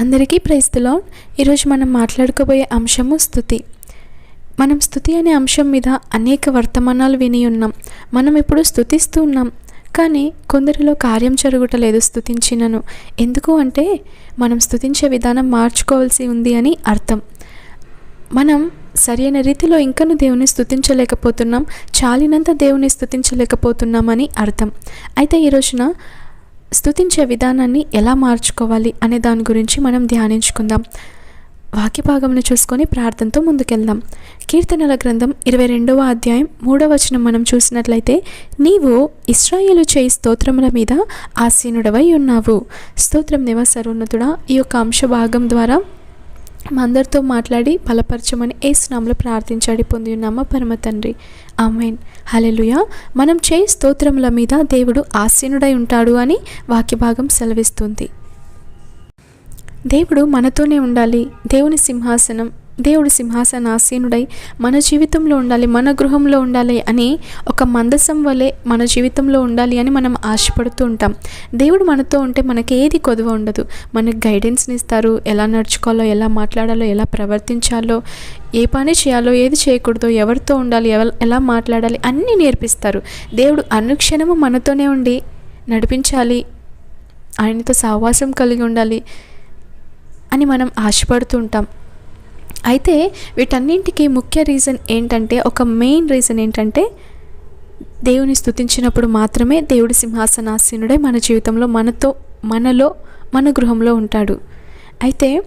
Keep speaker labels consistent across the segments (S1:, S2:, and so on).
S1: అందరికీ ప్రైస్తులో ఈరోజు మనం మాట్లాడుకోబోయే అంశము స్థుతి. మనం స్థుతి అనే అంశం మీద అనేక వర్తమానాలు విని ఉన్నాం. మనం ఇప్పుడు స్థుతిస్తూ ఉన్నాం. కానీ కొందరిలో కార్యం జరుగుటలేదు స్థుతించినను. ఎందుకు అంటే మనం స్థుతించే విధానం మార్చుకోవాల్సి ఉంది అని అర్థం. మనం సరైన రీతిలో ఇంకను దేవుని స్థుతించలేకపోతున్నాం. చాలినంత దేవుని స్థుతించలేకపోతున్నామని అర్థం. అయితే ఈ రోజున స్థుతించే విధానాన్ని ఎలా మార్చుకోవాలి అనే దాని గురించి మనం ధ్యానించుకుందాం. వాక్య భాగంను చూసుకొని ప్రార్థనతో ముందుకెళ్దాం. కీర్తనల గ్రంథం ఇరవై రెండవ అధ్యాయం మూడవ వచనం మనం చూసినట్లయితే నీవు ఇస్రాయేలు చేయి స్తోత్రముల మీద ఆసీనుడవై ఉన్నావు. స్తోత్రం దేవ సర్వోన్నతుడా ఈ యొక్క అంశ భాగం ద్వారా అందరితో మాట్లాడి బలపరచమని ఏసునామలో ప్రార్థించాడి పొంది ఉన్నామా పరమ తండ్రి. ఆమెన్. హలెలుయ మనం చేయి స్తోత్రముల మీద దేవుడు ఆసీనుడై ఉంటాడు అని వాక్య భాగం సెలవిస్తుంది. దేవుడు మనతోనే ఉండాలి. దేవుని సింహాసనం దేవుడు సింహాసనాసీనుడై మన జీవితంలో ఉండాలి మన గృహంలో ఉండాలి అని ఒక మందసం వలె మన జీవితంలో ఉండాలి అని మనం ఆశపడుతూ ఉంటాం. దేవుడు మనతో ఉంటే మనకి ఏది కొదువ ఉండదు. మనకు గైడెన్స్ని ఇస్తారు. ఎలా నడుచుకోవాలో ఎలా మాట్లాడాలో ఎలా ప్రవర్తించాలో ఏ పని చేయాలో ఏది చేయకూడదో ఎవరితో ఉండాలి ఎవ- ఎలా మాట్లాడాలి అన్నీ నేర్పిస్తారు. దేవుడు అనుక్షణము మనతోనే ఉండి నడిపించాలి. ఆయనతో సహవాసం కలిగి ఉండాలి అని మనం ఆశపడుతూ ఉంటాం. అయితే వీటన్నింటికి ముఖ్య రీజన్ ఏంటంటే ఒక మెయిన్ రీజన్ ఏంటంటే దేవుని స్థుతించినప్పుడు మాత్రమే దేవుడి సింహాసనాసీనుడే మన జీవితంలో మనతో మనలో మన గృహంలో ఉంటాడు. అయితే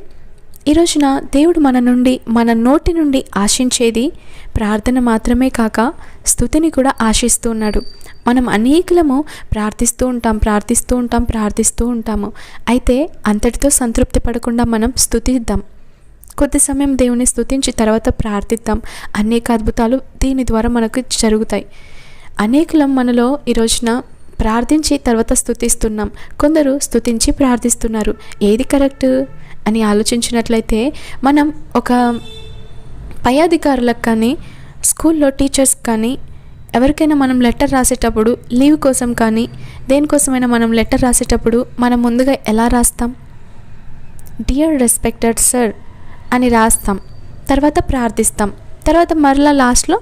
S1: ఈ రోజున దేవుడు మన నుండి మన నోటి నుండి ఆశించేది ప్రార్థన మాత్రమే కాక స్థుతిని కూడా ఆశిస్తూ ఉన్నాడు. మనం అనేకులము ప్రార్థిస్తూ ఉంటాం ప్రార్థిస్తూ ఉంటాం ప్రార్థిస్తూ ఉంటాము. అయితే అంతటితో సంతృప్తి పడకుండా మనం స్థుతిద్దాం కొద్ది సమయం దేవుని స్థుతించి తర్వాత ప్రార్థిద్దాం. అనేక అద్భుతాలు దీని ద్వారా మనకు జరుగుతాయి. అనేకులం మనలో ఈ రోజున ప్రార్థించి తర్వాత స్థుతిస్తున్నాం కొందరు స్థుతించి ప్రార్థిస్తున్నారు. ఏది కరెక్ట్ అని ఆలోచించినట్లయితే మనం ఒక పై అధికారులకు కానీ స్కూల్లో టీచర్స్ కానీ ఎవరికైనా మనం లెటర్ రాసేటప్పుడు లీవ్ కోసం కానీ దేనికోసమైనా మనం లెటర్ రాసేటప్పుడు మనం ముందుగా ఎలా రాస్తాం? డియర్ రెస్పెక్టెడ్ సార్ అని రాస్తాం. తర్వాత ప్రార్థిస్తాం. తర్వాత మరలా లాస్ట్లో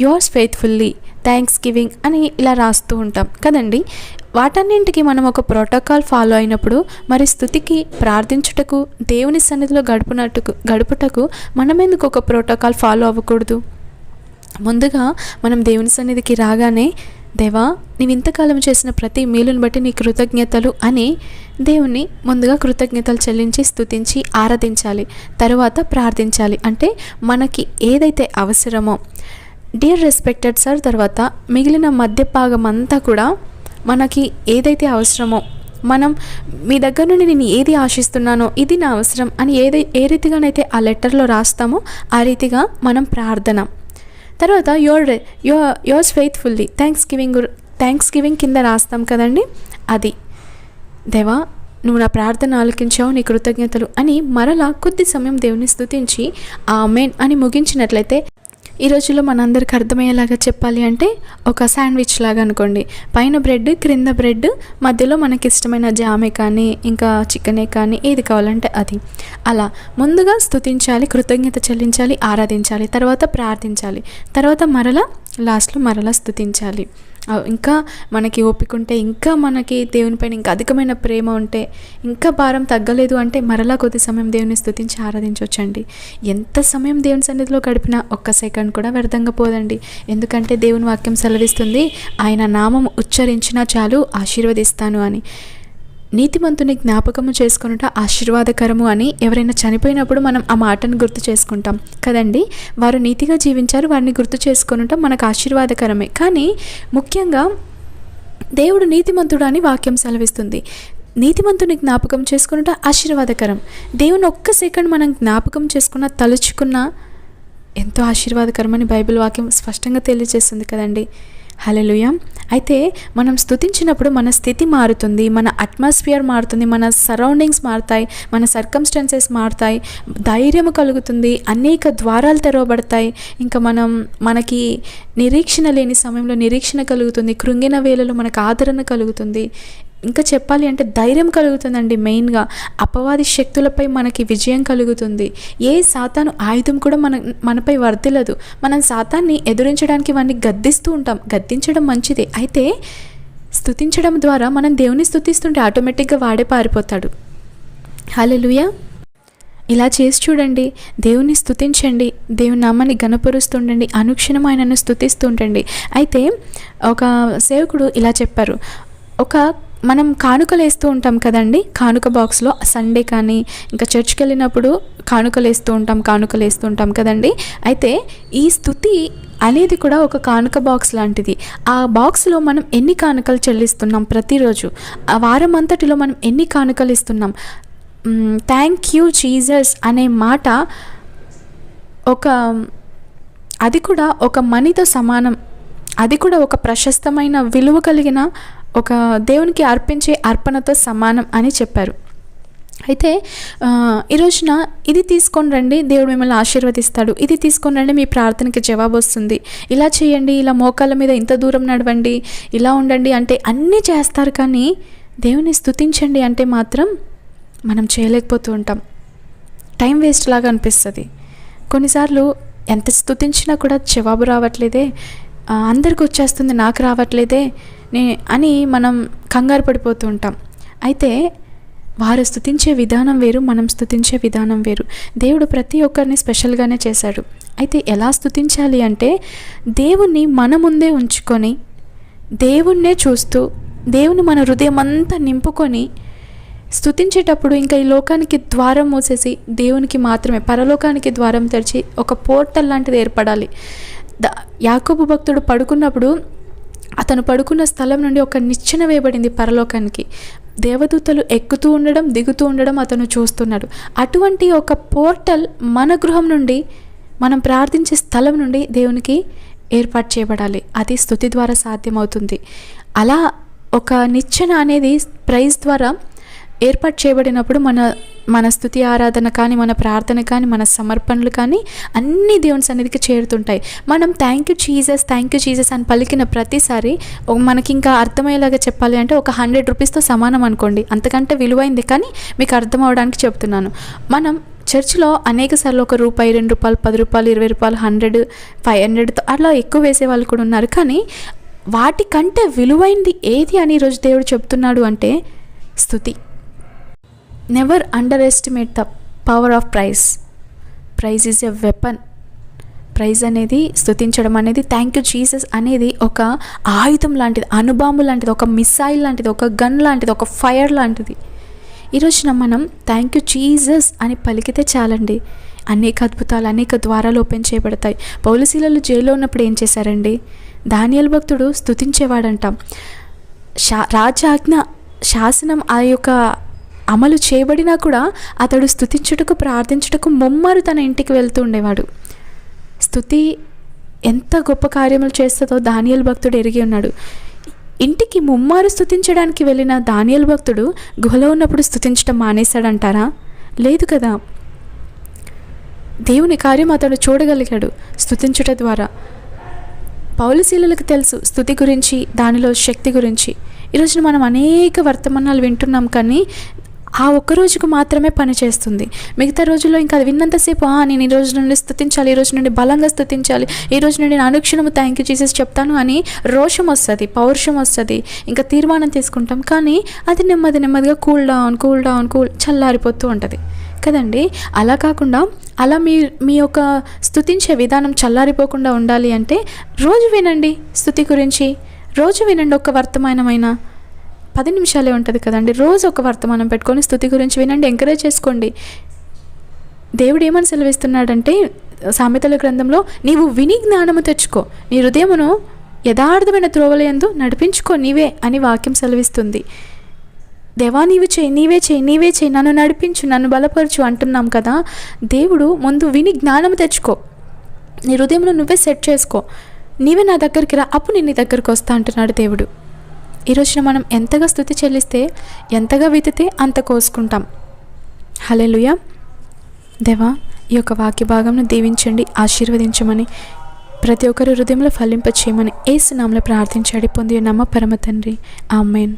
S1: యువర్స్ ఫెయిత్ఫుల్లీ థ్యాంక్స్ గివింగ్ అని ఇలా రాస్తూ ఉంటాం. కదండి? వాటన్నింటికి మనం ఒక ప్రోటోకాల్ ఫాలో అయినప్పుడు మరి స్థుతికి ప్రార్థించుటకు దేవుని సన్నిధిలో గడుపునట్టుకు గడుపుటకు మనం ఎందుకు ఒక ప్రోటోకాల్ ఫాలో అవ్వకూడదు? ముందుగా మనం దేవుని సన్నిధికి రాగానే దేవా నీవు ఇంతకాలం చేసిన ప్రతి మేలును బట్టి నీ కృతజ్ఞతలు అని దేవుణ్ణి ముందుగా కృతజ్ఞతలు చెల్లించి స్తుతించి ఆరాధించాలి. తరువాత ప్రార్థించాలి. అంటే మనకి ఏదైతే అవసరమో డియర్ రెస్పెక్టెడ్ సార్ తర్వాత మిగిలిన మధ్య భాగం అంతా కూడా మనకి ఏదైతే అవసరమో మనం మీ దగ్గర నుండి నేను ఏది ఆశిస్తున్నానో ఇది నా అవసరం అని ఏదై ఏ రీతిగానైతే ఆ లెటర్లో రాస్తామో ఆ రీతిగా మనం ప్రార్థన. తర్వాత your your yours faithfully thanks giving thanks giving కింద రాస్తాం కదండి? అది. దేవా నువ్వు నా ప్రార్థన ఆలకించావు నీ కృతజ్ఞతలు అని మరలా కొద్ది సమయం దేవుని స్థుతించి ఆ మెయిన్ అని ముగించినట్లయితే ఈ రోజుల్లో మనందరికి అర్థమయ్యేలాగా చెప్పాలి అంటే ఒక శాండ్విచ్ లాగా అనుకోండి. పైన బ్రెడ్ క్రింద బ్రెడ్ మధ్యలో మనకి ఇష్టమైన జామే కానీ ఇంకా చికెనే కానీ ఏది కావాలంటే అది. అలా ముందుగా స్థుతించాలి కృతజ్ఞత చెల్లించాలి ఆరాధించాలి తర్వాత ప్రార్థించాలి తర్వాత మరలా లాస్ట్లో మరలా స్థుతించాలి ఇంకా మనకి ఓపిక ఉంటే ఇంకా మనకి దేవునిపైన ఇంకా అధికమైన ప్రేమ ఉంటే ఇంకా భారం తగ్గలేదు అంటే మరలా కొద్ది సమయం దేవుని స్థుతించి ఆరాధించవచ్చండి ఎంత సమయం దేవుని సన్నిధిలో గడిపినా ఒక్క సెకండ్ కూడా వ్యర్థంగా పోదండి. ఎందుకంటే దేవుని వాక్యం సెలవిస్తుంది ఆయన నామం ఉచ్చరించినా చాలు ఆశీర్వదిస్తాను అని. నీతిమంతుని జ్ఞాపకము చేసుకునుట ఆశీర్వాదకరము అని ఎవరైనా చనిపోయినప్పుడు మనం ఆ మాటను గుర్తు చేసుకుంటాం. కదండి? వారు నీతిగా జీవించారు వారిని గుర్తు చేసుకునుట మనకు ఆశీర్వాదకరమే. కానీ ముఖ్యంగా దేవుడు నీతిమంతుడు అని వాక్యం సెలవిస్తుంది. నీతిమంతుని జ్ఞాపకం చేసుకునుట ఆశీర్వాదకరం. దేవుని ఒక్క సెకండ్ మనం జ్ఞాపకం చేసుకున్న తలుచుకున్న ఎంతో ఆశీర్వాదకరమని బైబిల్ వాక్యం స్పష్టంగా తెలియజేస్తుంది కదండి? హలెలుయ అయితే మనం స్తుతించినప్పుడు మన స్థితి మారుతుంది మన అట్మాస్ఫియర్ మారుతుంది మన సరౌండింగ్స్ మారుతాయి మన సర్కమ్స్టాన్సెస్ మారుతాయి ధైర్యం కలుగుతుంది అనేక ద్వారాలు తెరవబడతాయి. ఇంకా మనం మనకి నిరీక్షణ లేని సమయంలో నిరీక్షణ కలుగుతుంది కృంగిన వేళలో మనకు ఆదరణ కలుగుతుంది. ఇంకా చెప్పాలి అంటే ధైర్యం కలుగుతుందండి మెయిన్గా. అపవాది శక్తులపై మనకి విజయం కలుగుతుంది. ఏ సాతాను ఆయుధం కూడా మన మనపై వర్తిల్లదు మనం సాతాన్ని ఎదురించడానికి వాడిని గద్దిస్తూ ఉంటాం. గద్దించడం మంచిదే. అయితే స్థుతించడం ద్వారా మనం దేవుని స్థుతిస్తుంటే ఆటోమేటిక్గా వాడే పారిపోతాడు. హల్లెలూయా. ఇలా చేసి చూడండి. దేవుని స్థుతించండి దేవుని నామాన్ని గనపరుస్తుండండి అనుక్షణం ఆయనను స్థుతిస్తుండండి అయితే ఒక సేవకుడు ఇలా చెప్పారు. ఒక మనం కానుకలు వేస్తూ ఉంటాం కదండి. కానుక బాక్స్లో సండే కానీ ఇంకా చర్చ్కి వెళ్ళినప్పుడు కానుకలు వేస్తూ ఉంటాం కానుకలు వేస్తూ ఉంటాం కదండి. అయితే ఈ స్థుతి అనేది కూడా ఒక కానుక బాక్స్ లాంటిది. ఆ బాక్స్లో మనం ఎన్ని కానుకలు చెల్లిస్తున్నాం ప్రతిరోజు? ఆ వారం అంతటిలో మనం ఎన్ని కానుకలు ఇస్తున్నాం? థ్యాంక్ యూ చీజస్ అనే మాట ఒక అది కూడా ఒక మనీతో సమానం. అది కూడా ఒక ప్రశస్తమైన విలువ కలిగిన ఒక దేవునికి అర్పించే అర్పణతో సమానం అని చెప్పారు. అయితే ఈరోజున ఈ రోజున ఇది తీసుకొని రండి దేవుడు మిమ్మల్ని ఆశీర్వదిస్తాడు. ఇది తీసుకొని రండి మీ ప్రార్థనకి జవాబు వస్తుంది. ఇలా చేయండి ఇలా మోకాళ్ళ మీద ఇంత దూరం నడవండి ఇలా ఉండండి అంటే అన్నీ చేస్తారు కానీ దేవుని స్థుతించండి అంటే మాత్రం మనం చేయలేకపోతూ ఉంటాం. టైం వేస్ట్ లాగా అనిపిస్తుంది. కొన్నిసార్లు ఎంత స్తుతించినా కూడా జవాబు రావట్లేదే అందరికి వచ్చేస్తుంది నాకు రావట్లేదే నే అని మనం కంగారు పడిపోతూ ఉంటాం. అయితే వారు స్థుతించే విధానం వేరు మనం స్థుతించే విధానం వేరు. దేవుడు ప్రతి ఒక్కరిని స్పెషల్గానే చేశాడు. అయితే ఎలా స్థుతించాలి అంటే దేవుణ్ణి మన ముందే ఉంచుకొని దేవుణ్ణే చూస్తూ దేవుని మన హృదయం అంతా నింపుకొని స్థుతించేటప్పుడు ఇంకా ఈ లోకానికి ద్వారం మూసేసి దేవునికి మాత్రమే పరలోకానికి ద్వారం తెరిచి ఒక పోర్టల్ లాంటిది ఏర్పడాలి. యాకోబు భక్తుడు పడుకున్నప్పుడు అతను పడుకున్న స్థలం నుండి ఒక నిచ్చెన వేయబడింది పరలోకానికి. దేవదూతలు ఎక్కుతూ ఉండడం దిగుతూ ఉండడం అతను చూస్తున్నాడు. అటువంటి ఒక పోర్టల్ మన గృహం నుండి మనం ప్రార్థించే స్థలం నుండి దేవునికి ఏర్పాటు చేయబడాలి. అది స్థుతి ద్వారా సాధ్యమవుతుంది. అలా ఒక నిచ్చెన అనేది ప్రైజ్ ద్వారా ఏర్పాటు చేయబడినప్పుడు మన మన స్థుతి ఆరాధన కానీ మన ప్రార్థన కానీ మన సమర్పణలు కానీ అన్నీ దేవుని సన్నిధికి చేరుతుంటాయి. మనం thank you Jesus thank you Jesus అని పలికిన ప్రతిసారి మనకి ఇంకా అర్థమయ్యేలాగా చెప్పాలి అంటే ఒక హండ్రెడ్ రూపీస్తో సమానం అనుకోండి. అంతకంటే విలువైంది కానీ మీకు అర్థం అవడానికి చెప్తున్నాను. మనం చర్చిలో అనేక సార్లు ఒక రూపాయి రెండు రూపాయలు పది రూపాయలు ఇరవై రూపాయలు హండ్రెడ్ ఫైవ్ హండ్రెడ్తో అలా ఎక్కువ వేసే వాళ్ళు కూడా ఉన్నారు. కానీ వాటికంటే విలువైంది ఏది అని ఈరోజు దేవుడు చెప్తున్నాడు అంటే స్థుతి. Never underestimate the power of praise praise is a weapon praise అనేది స్తుతించడం అనేది థ్యాంక్ యూ జీసస్ అనేది ఒక ఆయుధం లాంటిది అనుబాము లాంటిది ఒక మిసైల్ లాంటిది ఒక గన్ లాంటిది ఒక ఫైర్ లాంటిది. ఈరోజున మనం థ్యాంక్ యూ జీసస్ అని పలికితే చాలండి. అనేక అద్భుతాలు అనేక ద్వారాలు ఓపెన్ చేయబడతాయి. పౌలశీలలు జైల్లో ఉన్నప్పుడు ఏం చేశారండి? దానియల్ భక్తుడు స్థుతించేవాడంట శా రాజాజ్ఞ శాసనం ఆ యొక్క అమలు చేయబడినా కూడా అతడు స్థుతించుటకు ప్రార్థించుటకు ముమ్మరు తన ఇంటికి వెళ్తూ ఉండేవాడు. స్థుతి ఎంత గొప్ప కార్యములు చేస్తుందో దానియల్ భక్తుడు ఎరిగి ఉన్నాడు. ఇంటికి ముమ్మారు స్థుతించడానికి వెళ్ళిన దానియల్ భక్తుడు గుహలో ఉన్నప్పుడు స్థుతించడం మానేశాడంటారా? లేదు కదా. దేవుని కార్యం అతడు చూడగలిగాడు స్థుతించుట ద్వారా. పౌలశీలలకు తెలుసు స్థుతి గురించి దానిలో శక్తి గురించి. ఈరోజు మనం అనేక వర్తమానాలు వింటున్నాం కానీ ఆ ఒక్క రోజుకు మాత్రమే పనిచేస్తుంది మిగతా రోజుల్లో ఇంకా అది విన్నంతసేపు నేను ఈ రోజు నుండి స్థుతించాలి ఈ రోజు నుండి బలంగా స్థుతించాలి ఈ రోజు నుండి నేను అనుక్షణము థ్యాంక్ యూ చేసేసి చెప్తాను అని రోషం వస్తుంది పౌరుషం వస్తుంది. ఇంకా తీర్మానం తీసుకుంటాం. కానీ అది నెమ్మది నెమ్మదిగా cool down cool down cool చల్లారిపోతూ ఉంటుంది. కదండి? అలా కాకుండా అలా మీ మీ యొక్క స్థుతించే విధానం చల్లారిపోకుండా ఉండాలి అంటే రోజు వినండి స్థుతి గురించి. రోజు వినండి ఒక వర్తమానమైన పది నిమిషాలే ఉంటుంది కదండి. రోజు ఒక వర్తమానం పెట్టుకొని స్థుతి గురించి వినండి ఎంకరేజ్ చేసుకోండి. దేవుడు ఏమని సెలవిస్తున్నాడంటే సామెతల గ్రంథంలో నీవు విని జ్ఞానము తెచ్చుకో నీ హృదయమును యథార్థమైన త్రోవలయందు నడిపించుకో నీవే అని వాక్యం సెలవిస్తుంది. దేవా నీవు చేయి నీవే చేయి నీవే చేయి నన్ను నడిపించు నన్ను బలపరచు అంటున్నాం కదా. దేవుడు ముందు విని జ్ఞానం తెచ్చుకో నీ హృదయంలో నువ్వే సెట్ చేసుకో. నీవే నా దగ్గరికి రా అప్పుడు నేను నీ దగ్గరికి వస్తా అంటున్నాడు దేవుడు. ఈరోజున మనం ఎంతగా స్థుతి చెల్లిస్తే ఎంతగా వితితే అంత కోసుకుంటాం. హలెలుయ దేవా ఈ యొక్క వాక్య భాగంను దీవించండి ఆశీర్వదించమని ప్రతి ఒక్కరి హృదయంలో ఫలింప చేయమని ఏసునామలో ప్రార్థించాడు పొంది నమ్మ పరమ తండ్రి. ఆమెన్.